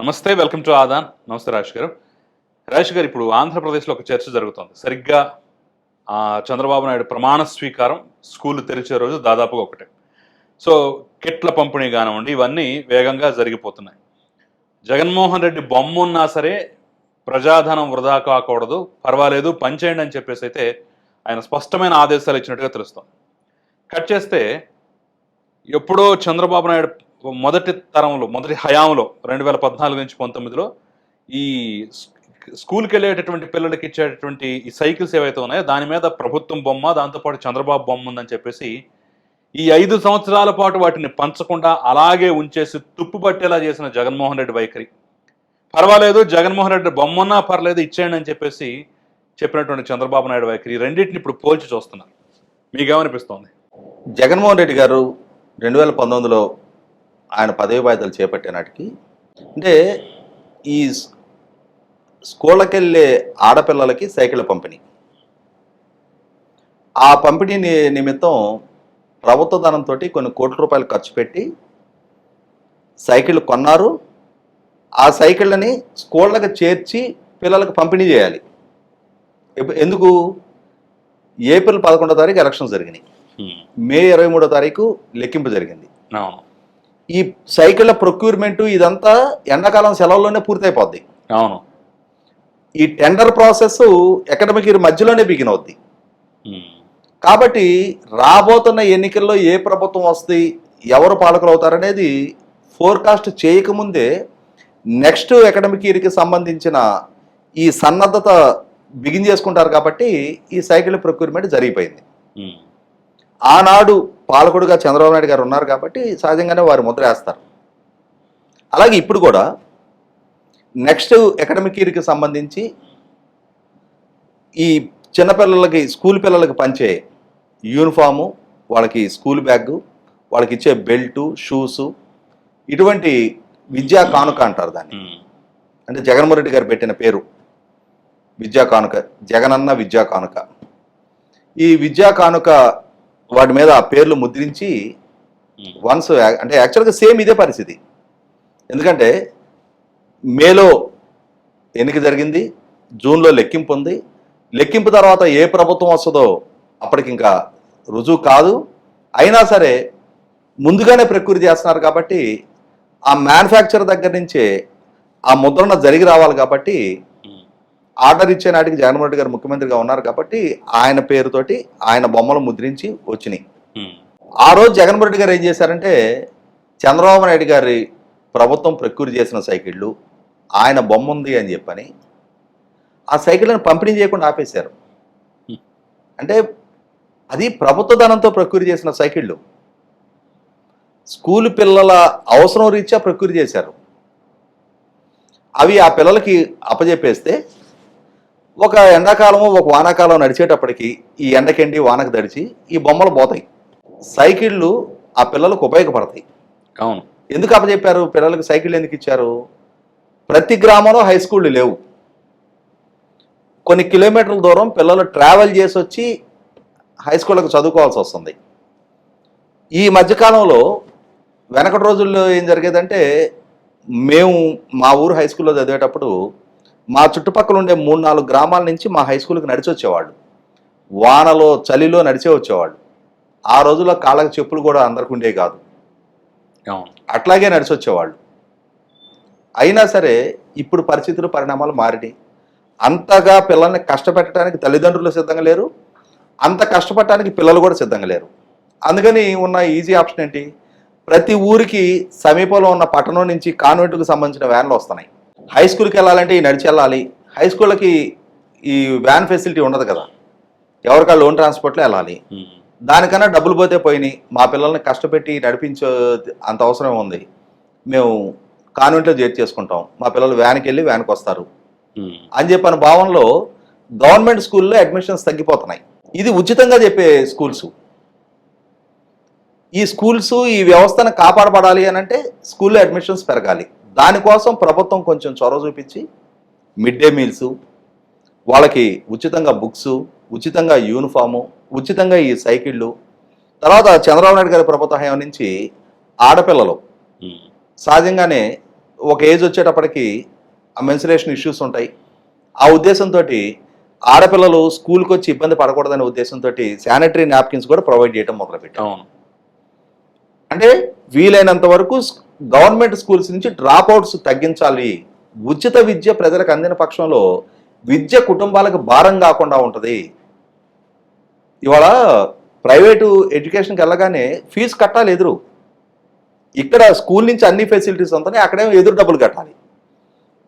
నమస్తే welcome to Aadan. నమస్తే రాజేష్ గారు. రాజేష్ గారు ఇప్పుడు ఆంధ్రప్రదేశ్లో ఒక చర్చ జరుగుతోంది. సరిగ్గా చంద్రబాబు నాయుడు ప్రమాణ స్వీకారం స్కూల్ తెరిచే రోజు దాదాపుగా ఒకటే. సో కిట్ల పంపిణీ కానివ్వండి ఇవన్నీ వేగంగా జరిగిపోతున్నాయి. జగన్మోహన్ రెడ్డి బొమ్మ ఉన్నా సరే ప్రజాధనం వృధా కాకూడదు పర్వాలేదు పనిచేయండి అని చెప్పేసి అయితే ఆయన స్పష్టమైన ఆదేశాలు ఇచ్చినట్టుగా తెలుస్తాం కట్ చేస్తే ఎప్పుడో చంద్రబాబు నాయుడు మొదటి తరంలో మొదటి హయాంలో రెండు వేల పద్నాలుగు నుంచి పంతొమ్మిదిలో ఈ స్కూల్కి వెళ్ళేటటువంటి పిల్లలకి ఇచ్చేటటువంటి ఈ సైకిల్స్ ఏవైతే ఉన్నాయో దాని మీద ప్రభుత్వం బొమ్మ దాంతోపాటు చంద్రబాబు బొమ్మ ఉందని చెప్పేసి ఈ ఐదు సంవత్సరాల పాటు వాటిని పంచకుండా అలాగే ఉంచేసి తుప్పు పట్టేలా చేసిన జగన్మోహన్ రెడ్డి వైఖరి. పర్వాలేదు జగన్మోహన్ రెడ్డి బొమ్మన్నా పర్లేదు ఇచ్చేయండి అని చెప్పేసి చెప్పినటువంటి చంద్రబాబు నాయుడు వైఖరి రెండింటిని ఇప్పుడు పోల్చి చూస్తున్నారు. మీకేమనిపిస్తోంది? జగన్మోహన్ రెడ్డి గారు రెండు వేల పంతొమ్మిదిలో ఆయన పదవి బాధ్యతలు చేపట్టే నాటికి అంటే ఈ స్కూళ్ళకి వెళ్ళే ఆడపిల్లలకి సైకిళ్ళ పంపిణీ. ఆ పంపిణీ నిమిత్తం ప్రభుత్వ ధనంతో కొన్ని కోట్ల రూపాయలు ఖర్చు పెట్టి సైకిళ్ళు కొన్నారు. ఆ సైకిళ్ళని స్కూళ్ళకి చేర్చి పిల్లలకు పంపిణీ చేయాలి. ఎందుకు? ఏప్రిల్ పదకొండో తారీఖు ఎలక్షన్ జరిగినాయి. మే ఇరవై మూడో తారీఖు లెక్కింపు జరిగింది. ఈ సైకిళ్ళ ప్రొక్యూర్మెంట్ ఇదంతా ఎండాకాలం సెలవుల్లోనే పూర్తయిపోద్ది అవును ఈ టెండర్ ప్రాసెస్ ఎకడమిక్ ఇయర్ మధ్యలోనే బిగిన్ అవుద్ది. కాబట్టి రాబోతున్న ఎన్నికల్లో ఏ ప్రభుత్వం వస్తుంది ఎవరు పాలకులు అవుతారనేది ఫోర్కాస్ట్ చేయకముందే నెక్స్ట్ అకాడమిక్ ఇయర్కి సంబంధించిన ఈ సన్నద్ధత బిగిన్ చేసుకుంటారు కాబట్టి ఈ సైకిల్ ప్రొక్యూర్మెంట్ జరిగిపోయింది. ఆనాడు పాలకుడుగా చంద్రబాబు నాయుడు గారు ఉన్నారు కాబట్టి సహజంగానే వారు ముద్ర వేస్తారు. అలాగే ఇప్పుడు కూడా నెక్స్ట్ అకాడమిక్ ఇయర్కి సంబంధించి ఈ చిన్నపిల్లలకి స్కూల్ పిల్లలకి పంచే యూనిఫాము వాళ్ళకి స్కూల్ బ్యాగ్ వాళ్ళకి ఇచ్చే బెల్టు షూసు ఇటువంటి విద్యా కానుక అంటారు దాన్ని. అంటే జగన్మోహన్ రెడ్డి గారు పెట్టిన పేరు. విద్యా కానుక జగనన్న విద్యా కానుక. ఈ విద్యా కానుక వాటి మీద ఆ పేర్లు ముద్రించి. వన్స్ అంటే యాక్చువల్గా సేమ్ ఇదే పరిస్థితి ఎందుకంటే మేలో ఎన్నిక జరిగింది జూన్లో లెక్కింపు ఉంది లెక్కింపు తర్వాత ఏ ప్రభుత్వం వస్తుందో అప్పటికి ఇంకా రుజువు కాదు అయినా సరే ముందుగానే ప్రకృతి చేస్తున్నారు కాబట్టి ఆ మ్యానుఫ్యాక్చర్ దగ్గర నుంచే ఆ ముద్రణ జరిగి రావాలి కాబట్టి. ఆర్డర్ ఇచ్చే నాటికి జగన్మోహన్ రెడ్డి గారు ముఖ్యమంత్రిగా ఉన్నారు కాబట్టి ఆయన పేరుతోటి ఆయన బొమ్మలు ముద్రించి వచ్చినాయి. ఆ రోజు జగన్మోహన్ రెడ్డి గారు ఏం చేశారంటే చంద్రబాబు నాయుడు గారి ప్రభుత్వం ప్రకృతి చేసిన సైకిళ్ళు ఆయన బొమ్మ ఉంది అని చెప్పని ఆ సైకిళ్ళని పంపిణీ చేయకుండా ఆపేశారు. అంటే అది ప్రభుత్వ ధనంతో ప్రకృతి చేసిన సైకిళ్ళు. స్కూల్ పిల్లల అవసరం రీత్యా ప్రకృతి చేశారు. అవి ఆ పిల్లలకి అప్పజెప్పేస్తే ఒక ఎండాకాలము ఒక వానాకాలం నడిచేటప్పటికి ఈ ఎండకెండి వానకు తడిచి ఈ బొమ్మలు పోతాయి. సైకిళ్ళు ఆ పిల్లలకు ఉపయోగపడతాయి. అవును. ఎందుకు అప్పచెప్పారు పిల్లలకు సైకిళ్ళు ఎందుకు ఇచ్చారు? ప్రతి గ్రామంలో హై స్కూళ్ళు లేవు. కొన్ని కిలోమీటర్ల దూరం పిల్లలు ట్రావెల్ చేసి వచ్చి హై స్కూళ్ళకు చదువుకోవాల్సి వస్తుంది. ఈ మధ్యకాలంలో వెనకటి రోజుల్లో ఏం జరిగేదంటే మేము మా ఊరు హై స్కూల్లో చదివేటప్పుడు మా చుట్టుపక్కల ఉండే మూడు నాలుగు గ్రామాల నుంచి మా హై స్కూల్కి నడిచి వచ్చేవాళ్ళు. వానలో చలిలో నడిచే వచ్చేవాళ్ళు. ఆ రోజుల్లో కాళ్ళకి చెప్పులు కూడా అందరికి ఉండేవి కాదు. అట్లాగే నడిచి వచ్చేవాళ్ళు. అయినా సరే ఇప్పుడు పరిస్థితులు పరిణామాలు మారినాయి. అంతగా పిల్లల్ని కష్టపెట్టడానికి తల్లిదండ్రులు సిద్ధంగా లేరు. అంత కష్టపడటానికి పిల్లలు కూడా సిద్ధంగా లేరు. అందుకని ఉన్న ఈజీ ఆప్షన్ ఏంటి? ప్రతి ఊరికి సమీపంలో ఉన్న పట్టణం నుంచి కాన్వెంట్కి సంబంధించిన వ్యాన్లు వస్తున్నాయి. హై స్కూల్కి వెళ్ళాలంటే ఈ నడిచి వెళ్ళాలి. హై స్కూళ్ళకి ఈ వ్యాన్ ఫెసిలిటీ ఉండదు కదా. ఎవరికా లోన్ ట్రాన్స్పోర్ట్లో వెళ్ళాలి. దానికన్నా డబ్బులు పోతే పోయినాయి. మా పిల్లల్ని కష్టపెట్టి నడిపించే అంత అవసరం ఉంది. మేము కాన్వెంట్లో చేర్చి చేసుకుంటాం. మా పిల్లలు వ్యాన్కి వెళ్ళి వ్యాన్కి వస్తారు. అని చెప్పిన భావనలో గవర్నమెంట్ స్కూల్లో అడ్మిషన్స్ తగ్గిపోతున్నాయి. ఇది ఉచితంగా చెప్పే స్కూల్స్. ఈ స్కూల్స్ ఈ వ్యవస్థను కాపాడబడాలి అని అంటే స్కూల్లో అడ్మిషన్స్ పెరగాలి. దానికోసం ప్రభుత్వం కొంచెం చొరవ చూపించి మిడ్ డే మీల్స్ వాళ్ళకి ఉచితంగా బుక్స్ ఉచితంగా యూనిఫాము ఉచితంగా ఈ సైకిళ్ళు. తర్వాత చంద్రబాబు నాయుడు గారి ప్రభుత్వ హయాం నుంచి ఆడపిల్లలు. సహజంగానే ఒక ఏజ్ వచ్చేటప్పటికి ఆ మెన్సురేషన్ ఇష్యూస్ ఉంటాయి. ఆ ఉద్దేశంతో ఆడపిల్లలు స్కూల్కి వచ్చి ఇబ్బంది పడకూడదనే ఉద్దేశంతో శానిటరీ నాప్కిన్స్ కూడా ప్రొవైడ్ చేయడం మొదలుపెట్టాం అంటే వీలైనంత వరకు గవర్నమెంట్ స్కూల్స్ నుంచి డ్రాప్ అవుట్స్ తగ్గించాలి. ఉచిత విద్య ప్రజలకు అందిన పక్షంలో విద్య కుటుంబాలకు భారం కాకుండా ఉంటుంది. ఇవాళ ప్రైవేటు ఎడ్యుకేషన్కి వెళ్ళగానే ఫీజు కట్టాలి ఎదురు. ఇక్కడ స్కూల్ నుంచి అన్ని ఫెసిలిటీస్ ఉంటాయి అక్కడే ఎదురు డబ్బులు కట్టాలి.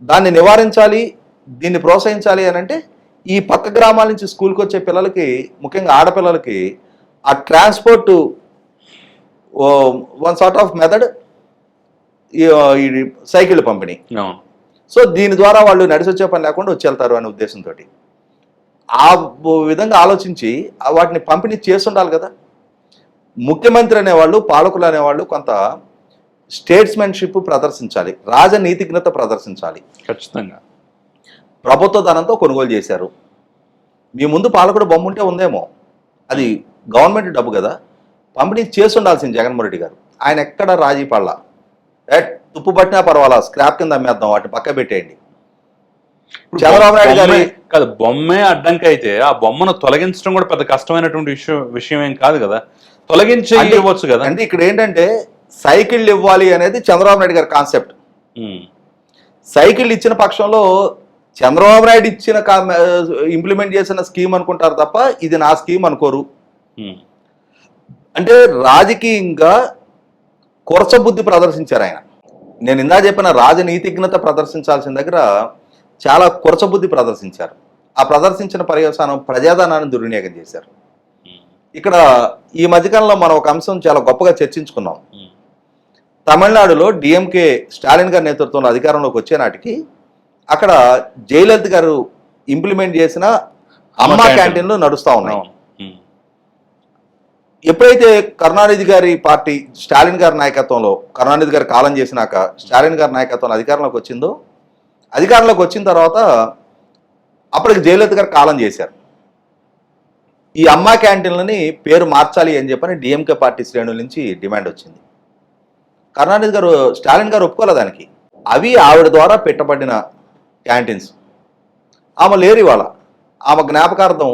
దాన్ని నివారించాలి దీన్ని ప్రోత్సహించాలి అని అంటే ఈ పక్క గ్రామాల నుంచి స్కూల్కి వచ్చే పిల్లలకి ముఖ్యంగా ఆడపిల్లలకి ఆ transport one sort of method cycle పంపిణీ. సో దీని ద్వారా వాళ్ళు నడిచి వచ్చే పని లేకుండా వచ్చి వెళ్తారు అనే ఉద్దేశంతో ఆ విధంగా ఆలోచించి వాటిని పంపిణీ చేస్తుండాలి కదా. ముఖ్యమంత్రి అనేవాళ్ళు పాలకులు అనేవాళ్ళు కొంత స్టేట్స్మెన్షిప్ ప్రదర్శించాలి. రాజనీతిజ్ఞత ప్రదర్శించాలి. ఖచ్చితంగా. ప్రభుత్వ ధనంతో కొనుగోలు చేశారు. మీ ముందు పాలకుడు బొమ్మ ఉంటే ఉందేమో. అది గవర్నమెంట్ డబ్బు కదా. పంపిణీ చేసి ఉండాల్సింది జగన్మోహన్ రెడ్డి గారు. ఆయన ఎక్కడ రాజీ పడలా. ఏ తుప్పు పట్టినా పర్వాలా? స్క్రాప్ కింద అమ్మేద్దాం వాటిని పక్క పెట్టేయండి. చంద్రబాబు నాయుడు గారి కాదు బొమ్మే అడ్డంకి అయితే ఆ బొమ్మను తొలగించడం కూడా పెద్ద కష్టమైనటువంటి విషయం విషయం ఏం కాదు కదా? తొలగించి ఇవ్వచ్చు కదా? అంటే ఇక్కడ ఏంటంటే సైకిళ్ళు ఇవ్వాలి అనేది చంద్రబాబు నాయుడు గారి కాన్సెప్ట్. సైకిల్ ఇచ్చిన పక్షంలో చంద్రబాబు నాయుడు ఇచ్చిన ఇంప్లిమెంట్ చేసిన స్కీమ్ అనుకుంటారు తప్ప ఇది నా స్కీమ్ అనుకోరు. అంటే రాజకీయంగా కొరచ బుద్ధి ప్రదర్శించారు ఆయన. నేను ఇందా చెప్పిన రాజనీతిజ్ఞత ప్రదర్శించాల్సిన దగ్గర చాలా కొరచ బుద్ధి ప్రదర్శించారు. ఆ ప్రదర్శించిన పర్యవసానం ప్రజాధనాన్ని దుర్వినియోగం చేశారు. ఇక్కడ ఈ మధ్యకాలంలో మనం ఒక అంశం చాలా గొప్పగా చర్చించుకున్నాం. తమిళనాడులో డిఎంకే స్టాలిన్ గారి నేతృత్వంలో అధికారంలోకి వచ్చే నాటికి అక్కడ జయలలిత గారు ఇంప్లిమెంట్ చేసిన అమ్మ అమ్మ క్యాంటీన్. క్యాంటీన్లు నడుస్తూ ఉన్నాయి. ఎప్పుడైతే కరుణానిధి గారి పార్టీ స్టాలిన్ గారి నాయకత్వంలో కరుణానిధి గారు కాలం చేసినాక స్టాలిన్ గారి నాయకత్వంలో అధికారంలోకి వచ్చిందో అధికారంలోకి వచ్చిన తర్వాత అప్పటికి జయలలిత గారు కాలం చేశారు. ఈ అమ్మా క్యాంటీన్లని పేరు మార్చాలి అని చెప్పని డిఎంకే పార్టీ శ్రేణుల నుంచి డిమాండ్ వచ్చింది. కరుణానిధి గారు స్టాలిన్ గారు ఒప్పుకోలే దానికి. అవి ఆవిడ ద్వారా పెట్టబడిన క్యాంటీన్స్. ఆమె లేరు ఇవాళ. ఆమె జ్ఞాపకార్థం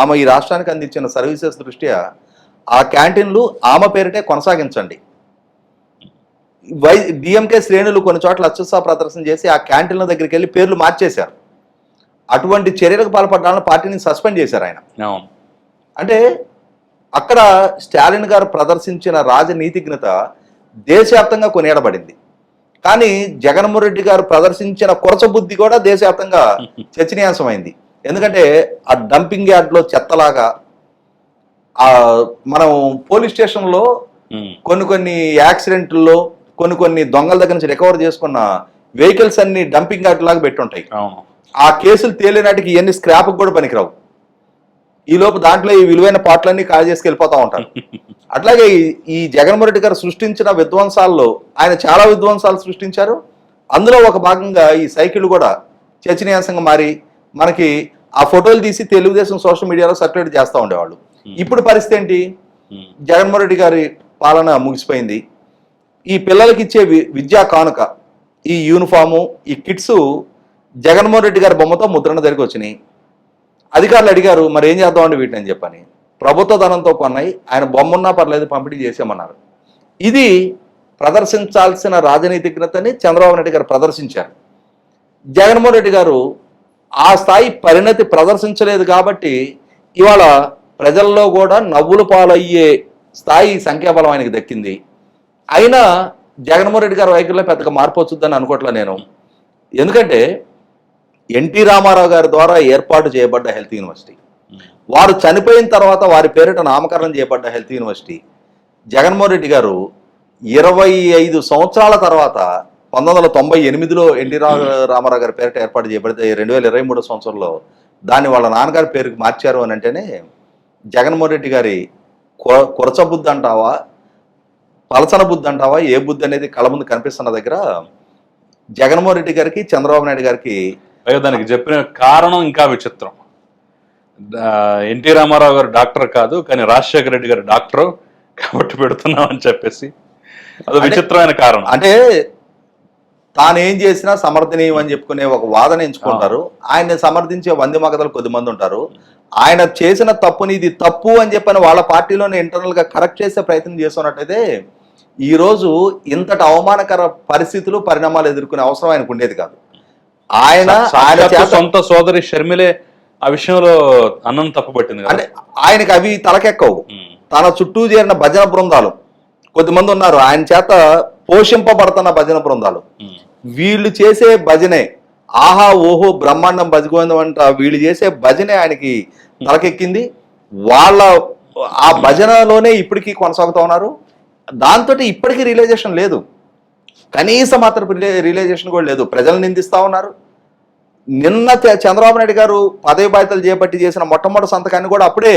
ఆమె ఈ రాష్ట్రానికి అందించిన సర్వీసెస్ దృష్ట్యా ఆ క్యాంటీన్లు ఆమె పేరిటే కొనసాగించండి. వై డిఎంకే శ్రేణులు కొన్ని చోట్ల అత్యుత్సాహ ప్రదర్శన చేసి ఆ క్యాంటీన్ల దగ్గరికి వెళ్ళి పేర్లు మార్చేశారు. అటువంటి చర్యలకు పాల్పడాలని పార్టీని సస్పెండ్ చేశారు ఆయన. అంటే అక్కడ స్టాలిన్ గారు ప్రదర్శించిన రాజనీతిజ్ఞత దేశవ్యాప్తంగా కొనియాడబడింది. కానీ జగన్మోహన్ రెడ్డి గారు ప్రదర్శించిన కొరచ బుద్ధి కూడా దేశవ్యాప్తంగా చర్చనీయాంశమైంది. ఎందుకంటే ఆ డంపింగ్ యార్డ్లో చెత్తలాగా మనం పోలీస్ స్టేషన్లో కొన్ని కొన్ని యాక్సిడెంట్లో కొన్ని కొన్ని దొంగల దగ్గర నుంచి రికవర్ చేసుకున్న వెహికల్స్ అన్ని డంపింగ్ యార్డ్ లాగా పెట్టుంటాయి. ఆ కేసులు తేలినాటికి ఇవన్నీ స్క్రాప్ కూడా పనికిరావు. ఈ లోపు దాంట్లో ఈ విలువైన పాటలన్నీ కాల్ చేసుకు వెళ్ళిపోతా ఉంటారు. అట్లాగే ఈ- ఈ జగన్మోహన్ రెడ్డి గారు సృష్టించిన విధ్వంసాల్లో ఆయన చాలా విధ్వంసాలు సృష్టించారు. అందులో ఒక భాగంగా ఈ సైకిల్ కూడా చర్చనీయాంశంగా మారి మనకి ఆ ఫోటోలు తీసి తెలుగుదేశం సోషల్ మీడియాలో సర్క్యులేట్ చేస్తూ ఉండేవాళ్ళు. ఇప్పుడు పరిస్థితి ఏంటి? ఉమ్, జగన్మోహన్ రెడ్డి గారి పాలన ముగిసిపోయింది. ఈ పిల్లలకి ఇచ్చే విద్యా కానుక ఈ యూనిఫాము ఈ కిట్స్ జగన్మోహన్ రెడ్డి గారి బొమ్మతో ముద్రణ దగ్గరికి వచ్చినాయి. అధికారులు అడిగారు మరి ఏం చేద్దామండి వీటిని? అని చెప్పని. ప్రభుత్వ ధనంతో కొన్నాయి. ఆయన బొమ్మ ఉన్నా పర్లేదు పంపిణీ చేసామన్నారు ఇది ప్రదర్శించాల్సిన రాజనీతిజ్ఞతని చంద్రబాబు నాయుడు గారు ప్రదర్శించారు. జగన్మోహన్ రెడ్డి గారు ఆ స్థాయి పరిణతి ప్రదర్శించలేదు కాబట్టి ఇవాళ ప్రజల్లో కూడా నవ్వులు పాలయ్యే స్థాయి సంఖ్యాబలం ఆయనకి దక్కింది. అయినా జగన్మోహన్ రెడ్డి గారి వైఖరిలో పెద్దగా మార్పు వచ్చుద్దని అనుకోవట్లే నేను. ఎందుకంటే ఎన్టీ రామారావు గారి ద్వారా ఏర్పాటు చేయబడ్డ హెల్త్ యూనివర్సిటీ. వారు చనిపోయిన తర్వాత వారి పేరిట నామకరణం చేయబడ్డ హెల్త్ యూనివర్సిటీ. జగన్మోహన్ రెడ్డి గారు ఇరవై ఐదు సంవత్సరాల తర్వాత పంతొమ్మిది వందల తొంభై ఎనిమిదిలో ఎన్టీ రా రామారావు గారి పేరిట ఏర్పాటు చేయబడితే రెండు వేల ఇరవై మూడో సంవత్సరంలో దాన్ని వాళ్ళ నాన్నగారి పేరుకి మార్చారు అని అంటేనే జగన్మోహన్ రెడ్డి గారి కొరచ బుద్ధి అంటావా? పలసన బుద్ధి అంటావా? ఏ బుద్ధి అనేది కళ్ళ ముందు కనిపిస్తున్న దగ్గర జగన్మోహన్ రెడ్డి గారికి చంద్రబాబు నాయుడు గారికి దానికి చెప్పిన కారణం ఇంకా విచిత్రం. ఎన్టీ రామారావు గారు డాక్టర్ కాదు కానీ రాజశేఖర రెడ్డి గారు డాక్టర్ కాబట్టి పెడుతున్నాం అని చెప్పేసి. అది విచిత్రమైన కారణం. అంటే తాను ఏం చేసినా సమర్థనీయం అని చెప్పుకునే ఒక వాదన ఎంచుకుంటారు. ఆయన్ని సమర్థించే వంది మగతలు కొద్ది మంది ఉంటారు. ఆయన చేసిన తప్పుని ఇది తప్పు అని చెప్పని వాళ్ళ పార్టీలోనే ఇంటర్నల్గా కరెక్ట్ చేసే ప్రయత్నం చేస్తున్నట్టయితే ఈ రోజు ఇంతటి అవమానకర పరిస్థితులు పరిణామాలు ఎదుర్కొనే అవసరం ఆయనకు ఉండేది కాదు. ఆయన ఆయన సొంత సోదరి షర్మిలే ఆ విషయంలో అన్నం తప్పుపట్టింది అంటే ఆయనకి అవి తలకెక్కవు. తన చుట్టూ చేరిన భజన బృందాలు కొద్దిమంది ఉన్నారు. ఆయన చేత పోషింపబడుతున్న భజన బృందాలు. వీళ్ళు చేసే భజనే ఆహా ఓహో బ్రహ్మాండం భజగోవిందం అంట వీళ్ళు చేసే భజనే ఆయనకి తలకెక్కింది. వాళ్ళ ఆ భజనలోనే ఇప్పటికీ కొనసాగుతూ ఉన్నారు. దాంతో ఇప్పటికీ రియలైజేషన్ లేదు. కనీసం మాత్రం రియలైజేషన్ కూడా లేదు. ప్రజలు నిందిస్తూ ఉన్నారు. నిన్న చంద్రబాబు నాయుడు గారు పదవి బాధ్యతలు చేపట్టి చేసిన మొట్టమొదటి సంతకాన్ని కూడా అప్పుడే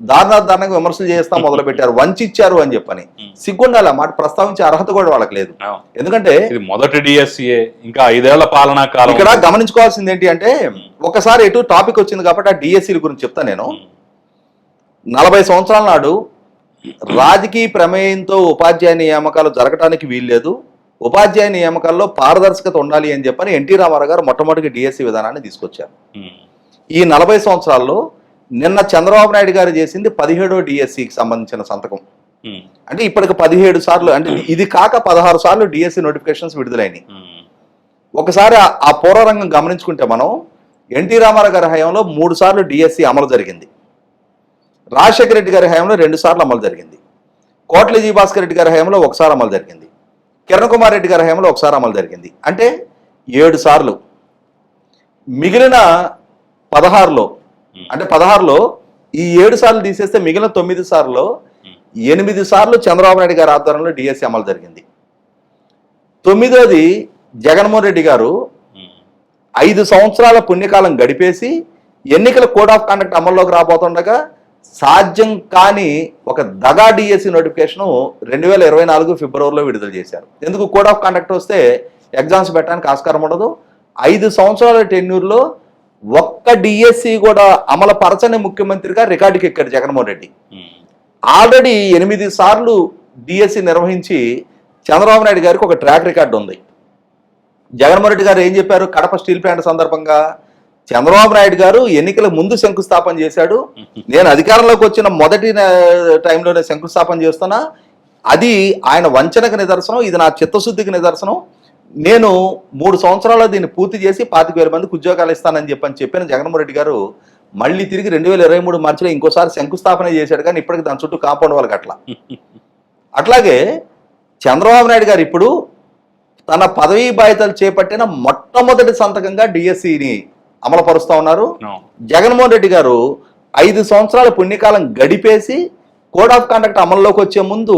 దారుణ దారుణంగా విమర్శలు చేస్తా మొదలు పెట్టారు వంచిచ్చారు అని చెప్పని. సిగ్గుండాలి ఆ మాట ప్రస్తావించే అర్హత కూడా వాళ్ళకి లేదు. ఎందుకంటే ఇది మొదటి డిఎస్సీఏ ఇంకా ఐదేళ్ళ పాలనా కాలం ఇక్కడ గమనించుకోవాల్సింది ఏంటి అంటే ఒకసారి ఎటు టాపిక్ వచ్చింది కాబట్టి ఆ డిఎస్సీల గురించి చెప్తా నేను. నలభై సంవత్సరాల నాడు రాజకీయ ప్రమేయంతో ఉపాధ్యాయ నియామకాలు జరగటానికి వీల్లేదు. ఉపాధ్యాయ నియామకాల్లో పారదర్శకత ఉండాలి అని చెప్పని ఎన్టీ రామారావు గారు మొట్టమొదటి డిఎస్సి విధానాన్ని తీసుకొచ్చారు. ఈ నలభై సంవత్సరాల్లో నిన్న చంద్రబాబు నాయుడు గారు చేసింది పదిహేడో డిఎస్సికి సంబంధించిన సంతకం. అంటే ఇప్పటికి పదిహేడు సార్లు అంటే ఇది కాక పదహారు సార్లు డిఎస్సి నోటిఫికేషన్స్ విడుదలైనవి ఒకసారి ఆ- పూర్వరంగం గమనించుకుంటే మనం ఎన్టీ రామారావు గారి హయాంలో మూడు సార్లు డిఎస్సి అమలు జరిగింది. రాజశేఖర రెడ్డి గారి హయాంలో రెండు సార్లు అమలు జరిగింది. కోట్ల జీ భాస్కర్ రెడ్డి గారి హయాంలో ఒకసారి అమలు జరిగింది. కిరణ్ కుమార్ రెడ్డి గారి హయాంలో ఒకసారి అమలు జరిగింది. అంటే ఏడు సార్లు. మిగిలిన పదహారులో అంటే పదహారులో ఈ ఏడు సార్లు తీసేస్తే మిగిలిన తొమ్మిది సార్లు ఎనిమిది సార్లు చంద్రబాబు నాయుడు గారి ఆధ్వర్యంలో డిఎస్సి అమలు జరిగింది. తొమ్మిదోది జగన్మోహన్ రెడ్డి గారు ఐదు సంవత్సరాల పుణ్యకాలం గడిపేసి ఎన్నికల కోడ్ ఆఫ్ కండక్ట్ అమల్లోకి రాబోతుండగా సాధ్యం కాని ఒక దగా డిఎస్సి నోటిఫికేషన్ రెండు వేల ఇరవై నాలుగు ఫిబ్రవరిలో విడుదల చేశారు. ఎందుకు కోడ్ ఆఫ్ కండక్ట్ వస్తే ఎగ్జామ్స్ పెట్టడానికి ఆస్కారం ఉండదు. ఐదు సంవత్సరాల టెన్యూర్లో ఒక్క డిఎస్సి కూడా అమలు పరచని ముఖ్యమంత్రిగా రికార్డుకి ఎక్కారు జగన్మోహన్ రెడ్డి. ఉమ్, ఆల్రెడీ ఎనిమిది సార్లు డిఎస్సి నిర్వహించి చంద్రబాబు నాయుడు గారికి ఒక ట్రాక్ రికార్డు ఉంది. జగన్మోహన్ రెడ్డి గారు ఏం చెప్పారు? కడప స్టీల్ ప్లాంట్ సందర్భంగా చంద్రబాబు నాయుడు గారు ఎన్నికల ముందు శంకుస్థాపన చేశాడు. నేను అధికారంలోకి వచ్చిన మొదటి టైంలోనే శంకుస్థాపన చేస్తున్నా. అది ఆయన వంచనకు నిదర్శనం ఇది నా చిత్తశుద్ధికి నిదర్శనం. నేను మూడు సంవత్సరాల్లో దీన్ని పూర్తి చేసి పాతిక వేల మందికి ఉద్యోగాలు ఇస్తానని చెప్పని చెప్పిన జగన్మోహన్ రెడ్డి గారు మళ్ళీ తిరిగి రెండు వేల ఇరవై మూడు మార్చిలో ఇంకోసారి శంకుస్థాపన చేశాడు కానీ ఇప్పటికి దాని చుట్టూ కాంపౌండ్ వాళ్ళకి అట్లా. అట్లాగే చంద్రబాబు నాయుడు గారు ఇప్పుడు తన పదవీ బాధ్యతలు చేపట్టిన మొట్టమొదటి సంతకంగా డిఎస్సిని అమలుపరుస్తా ఉన్నారు. జగన్మోహన్ రెడ్డి గారు ఐదు సంవత్సరాల పుణ్యకాలం గడిపేసి కోడ్ ఆఫ్ కండక్ట్ అమల్లోకి వచ్చే ముందు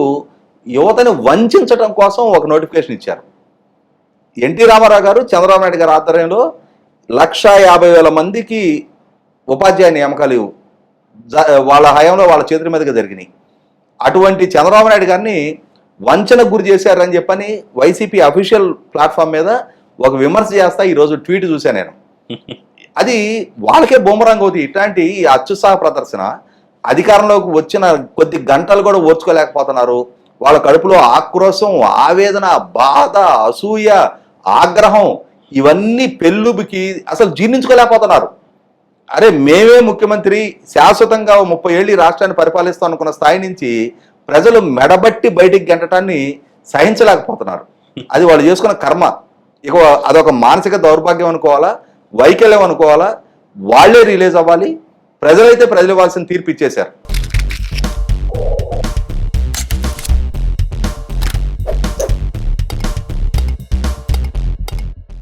యువతని వంచడం కోసం ఒక నోటిఫికేషన్ ఇచ్చారు. ఎన్టీ రామారావు గారు చంద్రబాబు నాయుడు గారి ఆధ్వర్యంలో లక్ష యాభై వేల మందికి ఉపాధ్యాయ నియామకాలు వాళ్ళ హయాంలో వాళ్ళ చేతుల మీదుగా జరిగినాయి. అటువంటి చంద్రబాబు నాయుడు గారిని వంచనకు గురి చేశారని చెప్పని వైసీపీ అఫీషియల్ ప్లాట్ఫామ్ మీద ఒక విమర్శ చేస్తా ఈరోజు ట్వీట్ చూశాను నేను. అది వాళ్ళకే బూమరంగ్ అవుతుంది ఇట్లాంటి ఈ అత్యుత్సాహ ప్రదర్శన అధికారంలోకి వచ్చిన కొద్ది గంటలు కూడా ఓర్చుకోలేకపోతున్నారు. వాళ్ళ కడుపులో ఆక్రోశం ఆవేదన బాధ అసూయ ఆగ్రహం ఇవన్నీ పెళ్ళుబికి అసలు జీర్ణించుకోలేకపోతున్నారు. అరే మేమే ముఖ్యమంత్రి శాశ్వతంగా ముప్పై ఏళ్ళు రాష్ట్రాన్ని పరిపాలిస్తాం అనుకున్న స్థాయి నుంచి ప్రజలు మెడబట్టి బయటికి గెంటటాన్ని సహించలేకపోతున్నారు. అది వాళ్ళు చేసుకున్న కర్మ. ఇక అదొక మానసిక దౌర్భాగ్యం అనుకోవాలా? వైకల్యం అనుకోవాలా? వాళ్ళే రిలీజ్ అవ్వాలి. ప్రజలైతే ప్రజలు ఇవ్వాల్సిన తీర్పు ఇచ్చేశారు.